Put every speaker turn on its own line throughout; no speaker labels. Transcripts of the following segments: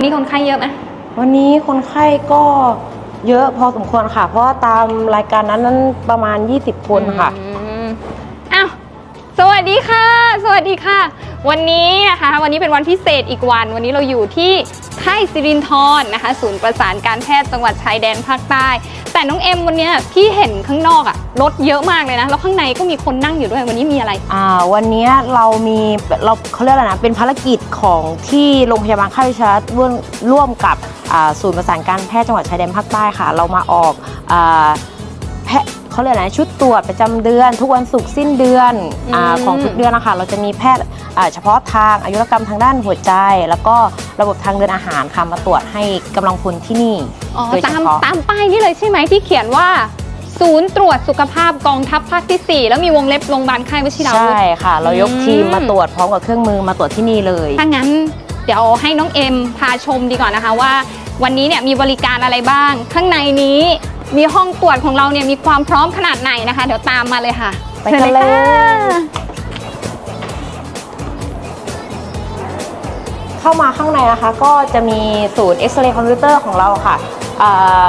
นี่คนไข้เยอะไหม
วันนี้คนไข้ก็เยอะพอสมควรค่ะ เพราะว่าตามรายการนั้นนั้นประมาณ 20 คนค่ะ
อืมอ้าว สวัสดีค่ะ สวัสดีค่ะ วันนี้นะคะ วันนี้เป็นวันพิเศษอีกวัน วันนี้เราอยู่ที่ค่ายสิรินทรนะคะ ศูนย์ประสานการแพทย์จังหวัดชายแดนภาคใต้ แต่น้องเอ็มวันเนี้ยพี่เห็นข้างนอกอะรถเยอะมากเลยนะ แล้วข้างในก็มีคนนั่งอยู่ด้วยวันนี้มีอะไร
อ่าวันนี้เรามีเราเขาเรียกอะไรนะเป็นภารกิจของที่โรงพยาบาลค่ายวิชาร่วมร่วมกับอ่าศูนย์ประสานการแพทย์จังหวัดชายแดนภาคใต้ค่ะ เรามาออกอาแพทย์เขาเรียกอะไรนะชุดตรวจประจำเดือน ทุกวันศุกร์สิ้นเดือนอา
อืม
ของทุกเดือนนะคะเราจะมีแพทย์อ่าเฉพาะทางอายุรกรรมทางด้านหัวใจ แล้วก็ ระบบทางเดินอาหารค่ะมาตรวจให้กำลังพลที่นี่
อ๋อ
โดยเฉ
ตาม
พาะ
ตามป้ายนี่เลยใช่ไหมที่เขียนว่า ศูนย์ตรวจสุขภาพกองทัพภาคที่ 4 แล้วมีวงเล็บโรงพยาบาลค่ายวชิราวุธ
ใช่ค่ะ เรายก
อืม
ทีมมาตรวจพร้อมกับเครื่องมือมาตรวจที่นี่เลย
ถ้างั้นเดี๋ยวให้น้องเอ็มพาชมดีกว่านะคะว่า วันนี้เนี่ยมีบริการอะไรบ้าง ข้างในนี้มีห้องตรวจของเราเนี่ยมีความพร้อมขนาดไหนนะคะ เดี๋ยวตามมาเลยค่ะ
ไปกัน
ชิญ
เลย
ค่ะ
เข้ามาข้างในนะคะ ก็จะมีศูนย์เอ็กซเรย์คอมพิวเตอร์ของเราค่ะอ่า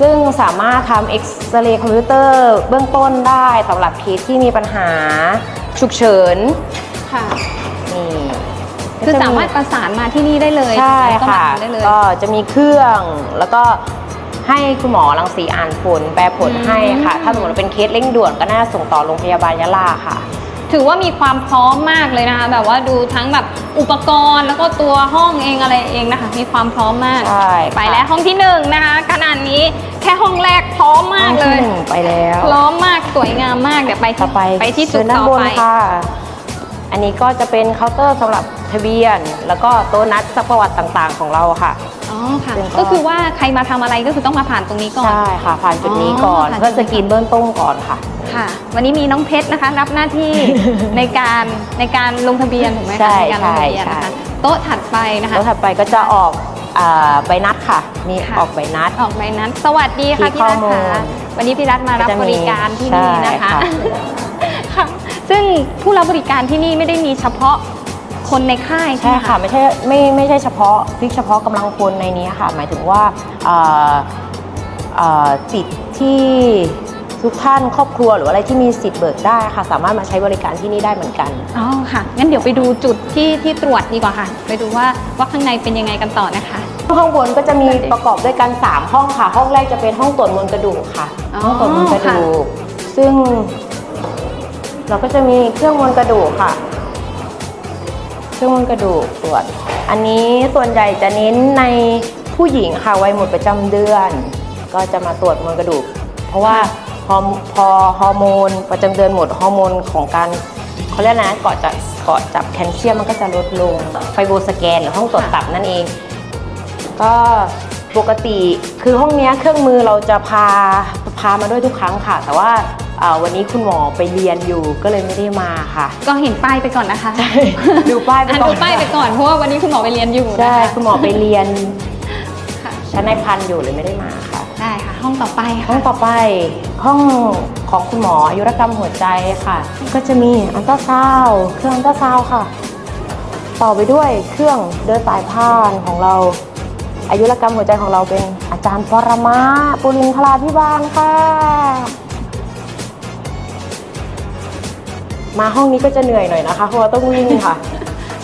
ซึ่งสามารถทำเอ็กซเรย์คอมพิวเตอร์เบื้องต้นได้สำหรับเคสที่มีปัญหาฉุกเฉิน
ค่ะ
นี่
คือสามารถประสานมาที่นี่ได้เลย
ใช่
ก็มา
ค่ะ
ทำได้เลย
ก็จะมีเครื่องแล้วก็ให้คุณหมอรังสีอ่านผล แปลผล
อืม
ให้ค่ะ ถ้าสมมติว่าเป็นเคสเร่งด่วนก็น่าส่งต่อโรงพยาบาลยะลาค่ะ
ถือว่ามีความพร้อมมากเลยนะคะ แบบว่าดูทั้งแบบอุปกรณ์แล้วก็ตัวห้องเองอะไรเองนะคะ มีความพร้อมมาก
ใช่ค่ะ
ไปแล้วห้องที่หนึ่งนะคะขนาดนี้แค่ห้องแรกพร้อมมากเล
ห้อง
ย
ที่หนึ่งไปแล้ว
พร้อมมากสวยงามมากเดี๋ยวไป
ต่
ที่
อไป
ไปที่จุ
เชิ
ด
ญด้าน
ต่อบ
น
ไป
ค่ะ อันนี้ก็จะเป็นเคาน์เตอร์สำหรับทะเบียน แล้วก็โต๊ะนัดสักประวัติต่างๆ ของเราค่ะ
อ๋อค่ะ
ซึ่งก็
ก็คือว่าใครมาทำอะไรก็คือต้องมาผ่านตรงนี้ก่อน
ใช่ค่ะ ผ่านจุดนี้ก่อน
อ๋อผ่าน
เพื่อสกรีนเบื้องต้นก่อนค่ะ
ค่ะ วันนี้มีน้องเพชรนะคะ รับหน้าที่ ในการในการลงทะเบียนถูกไหมคะ
ใช่
ในการลงทะเบียน
ใช่
นะคะโต๊ะถัดไปนะคะ
แล้วถัดไปก็จะออกอ่าใบนัดค่ะ มี
ค่ะ
ออกใบนัด
ออกใบนั้น สวัสดีค่ะ
ที่
พี่รัฐ
ข้อมูล
ค่ะวันนี้พี่รัฐมารับ
ก็จะมี
บริการที่นี่นะคะ
ใช่ค่ะ
ค่ะซึ่งผู้รับบริการที่นี่ไม่ได้มีเฉพาะ คนในค่ายใช่
ใช่
ไหม
ค่ะไม่ใช่ไม่ไม่ใช่เฉพาะฟิกเฉพาะกำลังพลในนี้ค่ะ หมายถึงว่าอ่าอ่าสิทธิ์ที่ทุกท่านครอบครัวหรืออะไรที่มีสิทธิ์เบิกได้ค่ะ สามารถมาใช้บริการที่นี่ได้เหมือนกัน
อ๋อค่ะ งั้นเดี๋ยวไปดูจุดที่ที่ตรวจดีกว่าค่ะ ไปดูว่าว่าข้างในเป็นยังไงกันต่อนะคะ
ห้องบนก็จะมีประกอบด้วยกัน 3 ห้องค่ะ ห้องแรกจะเป็นห้องตรวจมวลกระดูกค่ะ
อ๋อ
ห้องตรวจมวลกระดูก ซึ่ง เราก็จะมีเครื่องมวลกระดูกค่ะ เครื่องมวลกระดูกตรวจ อันนี้ส่วนใหญ่จะเน้นในผู้หญิงค่ะวัยหมดประจำเดือน ก็จะมาตรวจมวลกระดูก เพราะว่าพอพอฮอร์โมนประจำเดือนหมดฮอร์โมนของการเขาเรียกนะเกาะจับเกาะจับแคลเซียมมันก็จะลดลงไฟโบสแกนหรือห้องตรวจตับนั่นเอง ก็ปกติคือห้องนี้เครื่องมือเราจะพาพามาด้วยทุกครั้งค่ะ แต่ว่า วันนี้คุณหมอไปเรียนอยู่ก็เลยไม่ได้มาค่ะ
ก็เห็นป้ายไปก่อนนะคะ
ดูป้ายไป
อะ
ก่อน
ดูป้ายไปก่อนเพราะว่าวันนี้คุณหมอไปเรียนอยู่
ใช่
นะคะ
คุณหมอไปเรียน
ค่ะ
ชั้นในพันอยู่เลยไม่ได้มาค่ะ
ได้ค่ะ ห้องต่อไป
ห้อ
ค่ะ
งต่อไปห้องของคุณหมออายุรกรรมหัวใจค่ะ ก็จะมีอัลตราซาวด์เครื่องอัลตราซาวด์ค่ะ ต่อไปด้วยเครื่องเดินสายพานของเราอายุรกรรมหัวใจของเราเป็นอาจารย์ปรมาปุรินทราพิบาลค่ะ มาห้องนี้ก็จะเหนื่อยหน่อยนะคะ เพราะว่าต้องวิ่งค่ะ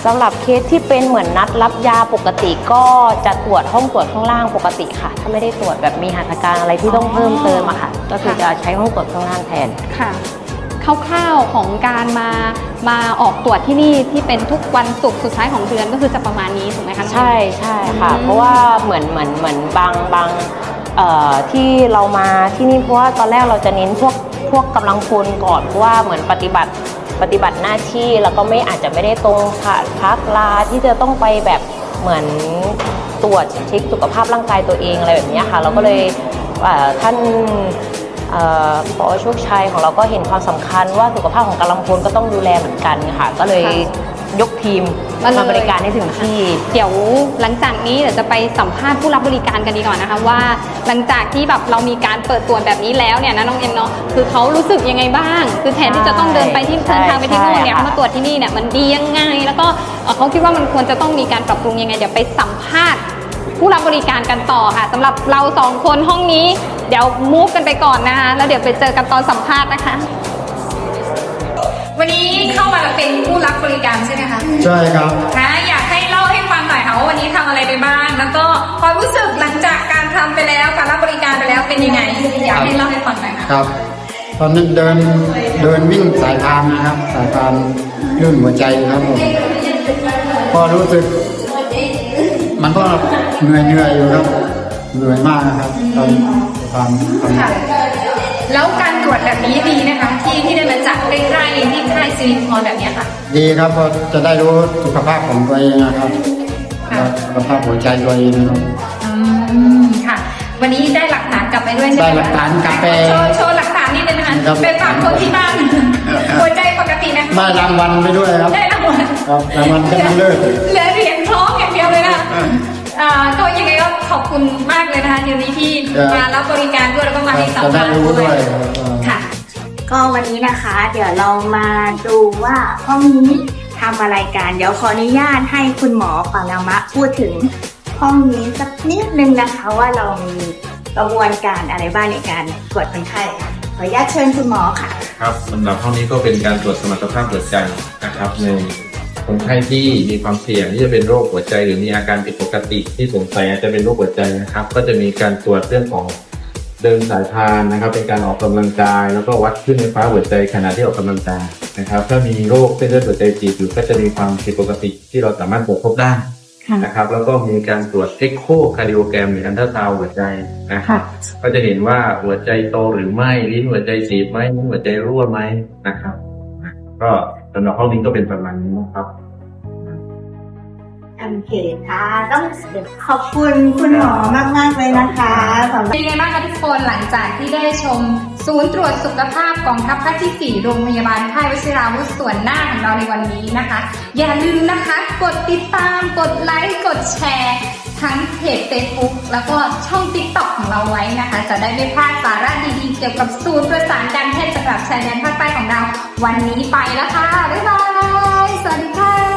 สำหรับเคสที่เป็นเหมือนนัดรับยาปกติก็จะตรวจห้องตรวจข้างล่างปกติค่ะ ถ้าไม่ได้ตรวจแบบมีหัตถการอะไรที่ต้องเพิ่มเติมอะค่ะ ก็คือจะใช้ห้องตรวจข้างล่างแทน
ค่ะคร่าวๆของการมามาออกตรวจที่นี่ที่เป็นทุกวันศุกร์สุดท้ายของเดือนก็คือจะประมาณนี้ถูกไหมคะ
ใช่ใช่ค่ะ
อืม
เพราะว่าเหมือนเหมือนเหมือนบางบางเอ่อที่เรามาที่นี่เพราะว่าตอนแรกเราจะเน้นพวกพวกกำลังพลก่อนเพราะว่าเหมือนปฏิบัติ ปฏิบัติหน้าที่แล้วก็ไม่อาจจะไม่ได้ตรงผ่าพักลาที่จะต้องไปแบบเหมือนตรวจเช็คสุขภาพร่างกายตัวเองอะไรแบบนี้ค่ะ เราก็เลยท่านเอ่อปอโชคชัยของเราก็เห็นความสำคัญว่าสุขภาพของกำลังพลก็ต้องดูแลเหมือนกันค่ะ ก็เลย ยกทีม
มาเลย
มาบริการให้ถึงที่
เดี๋ยวหลังจากนี้เดี๋ยวจะไปสัมภาษณ์ผู้รับบริการกันดีกว่อนนะคะว่า หลังจากที่แบบเรามีการเปิดตัวแบบนี้แล้วเนี่ยนะน้องเอ็มเนาะคือเขารู้สึกยังไงบ้าง คือแทนที่จะต้องเดินไปที่
ใช่
เดินทางไปที่นู่นเนี่ย
ใช่ค่ะ
เขามาตรวจที่นี่เนี่ยมันดียังไง แล้วก็เอ่อเขาคิดว่ามันควรจะต้องมีการปรับปรุงยังไงเดี๋ยวไปสัมภาษณ์ผู้รับบริการกันต่อค่ะสำหรับเราสองคนห้องนี้ เดี๋ยวมูฟกันไปก่อนนะคะแล้วเดี๋ยวไปเจอกันตอนสัมภาษณ์นะคะ วันนี้เข้ามาเป็นผู้รับบริการใช่ไหมคะ
ใช่ครับ
คะอยากให้เล่าให้ฟังหน่อยค่ะว่าวันนี้ทำอะไรไปบ้าง แล้วก็ความรู้สึกหลังจากการทำไปแล้วการรับบริการไปแล้วเป็นยังไง อยากให้เล่าให้ฟังหน่อยค่ะ
ครับ ตอนนั้นเดินเดินวิ่งสายพานนะครับ สายพานลื่นหัวใจครับผมพอรู้สึก มันก็เหนื่อยเหนื่อยอยู่ครับเหนื่อยมากนะครับตอนทำทำ
ค่ะ แล้วการตรวจแบบนี้ดีนะคะ ที่ที่ได้มาจากใกล้ๆที่ค่ายซีนพรแบบเนี้ยค่ะ
ดีครับเพราะจะได้รู้สุขภาพของตัวเองนะครับ
ค่ะ
และสุขภาพหัวใจตัวเองนะครับ
อืมค่ะ วันนี้ได้หลักฐานกลับไปด้วยใช่ไหม
ได้
คะ
หลักฐานกลับไป
โชว์โชว์หลักฐานนิดนึงนะคะ
ครับ
ไปฝากคนที่บ้านหัวใจปกตินะคะ
ได้รางวัลไปด้วยครับ
ได้รางวัล
ครับรางวัลชนะเลิศ
เหลือเหรียญทองอย่างเดียวเลยนะอ่าก็ยังไงก็ขอบ คุณมากเลยนะคะเดี๋ยวนี้ที่
ครับ
มารับบริการด้วยแล้วก็มาให้สัม
จะได้
ภาษณ์
รู้
ด้
ด้
ว
วย
ย
ครับ
ค่ะ
ก็วันนี้นะคะ เดี๋ยวเรามาดูว่าห้องนี้ทำอะไรกันเดี๋ยวขออนุญาตให้คุณหมอปานามะพูดถึงห้องนี้สักนิดนึงนะคะว่าเรามีกระบวนการอะไรบ้างในการตรวจคนไข้ค่ะขออนุญาตเชิญคุณหมอค่ะ
ครับสำหรับห้องนี้ก็เป็นการตรวจสมรรถภาพหัวใจนะครับใน คนไข้ที่มีความเสี่ยงที่จะเป็นโรคหัวใจ หรือมีอาการผิดปกติที่สงสัยอาจจะเป็นโรคหัวใจนะครับ ก็จะมีการตรวจเรื่องของเดินสายพานนะครับ เป็นการออกกำลังกาย แล้วก็วัดขึ้นไฟฟ้าหัวใจขณะที่ออกกำลังกายนะครับ ถ้ามีโรคเส้นเลือดหัวใจตีบอยู่ก็จะมีความผิดปกติที่เราสามารถตรวจพบได้นะครับแล้วก็มีการตรวจเอ็กโคคาร์ดิโอแกรมหรืออันเทอร์ซาวหัวใจนะครับก็จะเห็นว่าหัวใจโตหรือไม่ลิ้นหัวใจตีบไหมลิ้นหัวใจรั่วไหมนะครับ ก็ สำหรับห้องนี้ก็เป็นประมาณนี้นะครับ
โอเคค่ะต้องขอบคุณคุณหมอมาก ๆ เลยนะคะสำหรับ
เป็นยังไงบ้างคะทุกคนหลังจากที่ได้ชมศูนย์ตรวจสุขภาพกองทัพภาคที่ 4 โรงพยาบาลค่ายวชิราวุธส่วนหน้าของเราในวันนี้นะคะ อย่าลืมนะคะ กดติดตามกดไลค์กดแชร์ ทั้งเพจ Facebook แล้วก็ช่อง TikTok ของเราไว้นะคะ จะได้ไม่พลาดสาระดีๆ เกี่ยวกับศูนย์ประสานการแพทย์จังหวับชายแดนภาคใต้ของเรา วันนี้ไปแล้วค่ะ บ๊ายบาย สวัสดีค่ะ